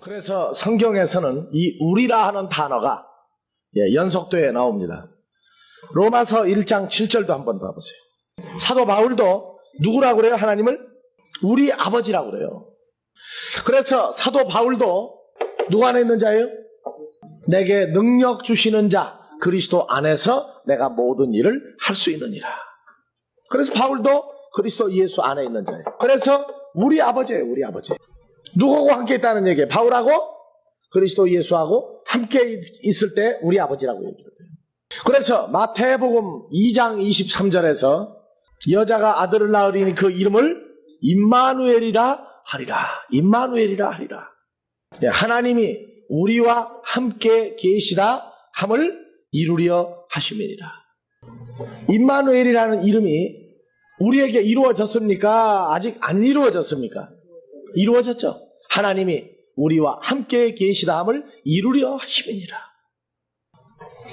그래서 성경에서는 이 우리라 하는 단어가 예, 연속되어 나옵니다. 로마서 1장 7절도 한번 봐보세요. 사도 바울도 누구라고 그래요? 하나님을 우리 아버지라고 그래요. 그래서 사도 바울도 누구 안에 있는 자예요? 내게 능력 주시는 자 그리스도 안에서 내가 모든 일을 할 수 있느니라. 그래서 바울도 그리스도 예수 안에 있는 자예요. 그래서 우리 아버지예요, 우리 아버지. 누구하고 함께 있다는 얘기예요? 바울하고 그리스도 예수하고 함께 있을 때 우리 아버지라고 얘기해요. 그래서 마태복음 2장 23절에서 여자가 아들을 낳으리니 그 이름을 임마누엘이라 하리라. 임마누엘이라 하리라. 예, 하나님이 우리와 함께 계시다 함을 이루려 하심이니라. 임마누엘이라는 이름이 우리에게 이루어졌습니까? 아직 안 이루어졌습니까? 이루어졌죠. 하나님이 우리와 함께 계시다 함을 이루려 하심이니라.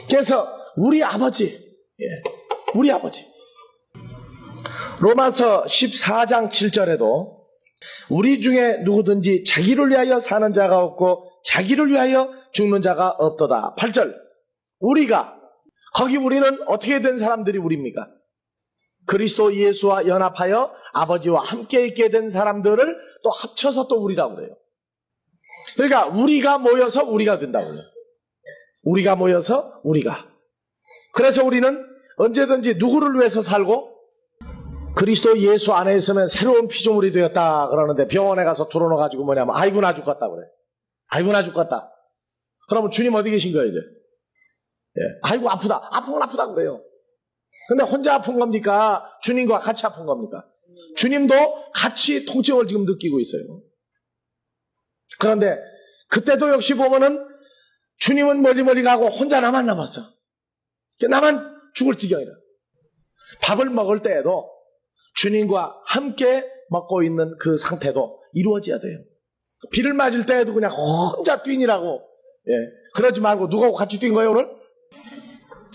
그래서 우리 아버지, 예, 우리 아버지. 로마서 14장 7절에도 우리 중에 누구든지 자기를 위하여 사는 자가 없고 자기를 위하여 죽는 자가 없도다. 8절. 우리가 거기 우리는 어떻게 된 사람들이 우리입니까? 그리스도 예수와 연합하여 아버지와 함께 있게 된 사람들을 또 합쳐서 또 우리라고 그래요. 그러니까 우리가 모여서 우리가 된다고 그래요. 우리가 모여서 우리가. 그래서 우리는 언제든지 누구를 위해서 살고 그리스도 예수 안에 있으면 새로운 피조물이 되었다 그러는데 병원에 가서 들어놓아가지고 뭐냐면 아이고 나 죽겠다 그래. 아이고 나 죽겠다. 그러면 주님 어디 계신 거예요 이제? 예. 아이고 아프다. 아프면 아프다 그래요. 근데 혼자 아픈 겁니까? 주님과 같이 아픈 겁니까? 주님도 같이 통증을 지금 느끼고 있어요. 그런데 그때도 역시 보면은 주님은 멀리 멀리 가고 혼자 나만 남았어. 나만 죽을 지경이라. 밥을 먹을 때에도 주님과 함께 먹고 있는 그 상태도 이루어져야 돼요. 비를 맞을 때에도 그냥 혼자 뛰니라고. 예. 그러지 말고 누구하고 같이 뛴 거예요, 오늘?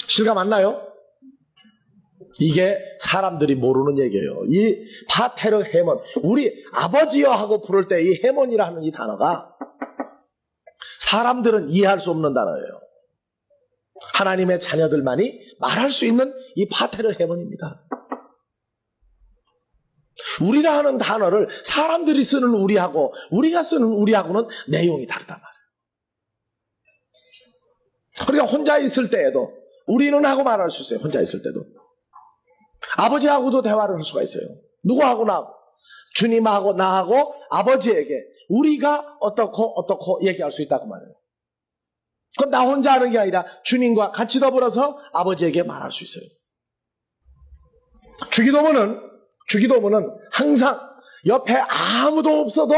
실감 안 나요? 이게 사람들이 모르는 얘기예요. 이 파테르 헤몬, 우리 아버지여 하고 부를 때 이 헤몬이라는 이 단어가 사람들은 이해할 수 없는 단어예요. 하나님의 자녀들만이 말할 수 있는 이 파테르 헤몬입니다. 우리라 하는 단어를 사람들이 쓰는 우리하고 우리가 쓰는 우리하고는 내용이 다르단 말이에요. 그러니까 혼자 있을 때에도 우리는 하고 말할 수 있어요. 혼자 있을 때도. 아버지하고도 대화를 할 수가 있어요. 누구하고 나 주님하고 나하고 아버지에게 우리가 어떻고 어떻고 얘기할 수 있다고 말해요. 그건 나 혼자 하는 게 아니라 주님과 같이 더불어서 아버지에게 말할 수 있어요. 주기도문은 주기도문은 항상 옆에 아무도 없어도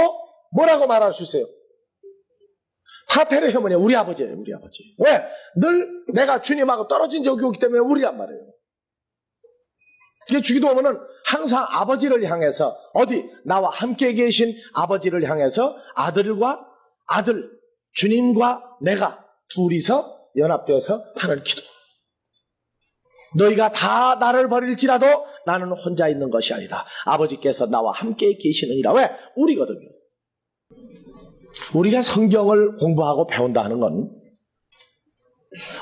뭐라고 말할 수 있어요? 파테르 혐오냐 우리 아버지예요, 우리 아버지. 왜? 늘 내가 주님하고 떨어진 적이 없기 때문에 우리란 말이에요. 이게 주기도문은 항상 아버지를 향해서 어디 나와 함께 계신 아버지를 향해서 아들과 아들 주님과 내가 둘이서 연합되어서 하는 기도. 너희가 다 나를 버릴지라도 나는 혼자 있는 것이 아니다. 아버지께서 나와 함께 계시느니라. 왜? 우리거든요. 우리가 성경을 공부하고 배운다 하는 건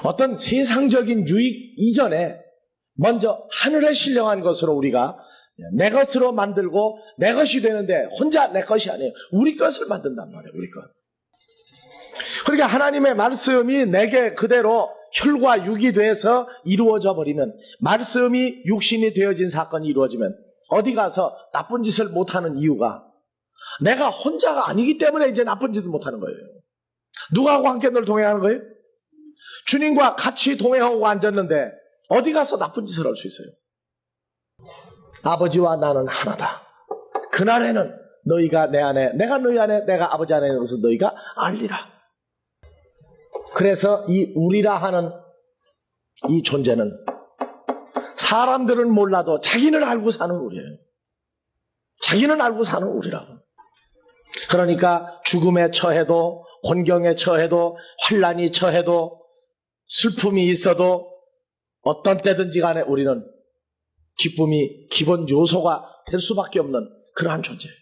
어떤 세상적인 유익 이전에 먼저 하늘에 신령한 것으로 우리가 내 것으로 만들고 내 것이 되는데 혼자 내 것이 아니에요. 우리 것을 만든단 말이에요. 우리 것. 그러니까 하나님의 말씀이 내게 그대로 혈과 육이 돼서 이루어져 버리면 말씀이 육신이 되어진 사건이 이루어지면 어디 가서 나쁜 짓을 못하는 이유가 내가 혼자가 아니기 때문에 이제 나쁜 짓을 못하는 거예요. 누가하고 함께 늘 동행하는 거예요? 주님과 같이 동행하고 앉았는데 어디 가서 나쁜 짓을 할 수 있어요? 아버지와 나는 하나다. 그날에는 너희가 내 안에, 내가 너희 안에, 내가 아버지 안에 있는 것을 너희가 알리라. 그래서 이 우리라 하는 이 존재는 사람들은 몰라도 자기는 알고 사는 우리예요. 자기는 알고 사는 우리라고. 그러니까 죽음에 처해도 곤경에 처해도 환란이 처해도 슬픔이 있어도 어떤 때든지 간에 우리는 기쁨이 기본 요소가 될 수밖에 없는 그러한 존재예요.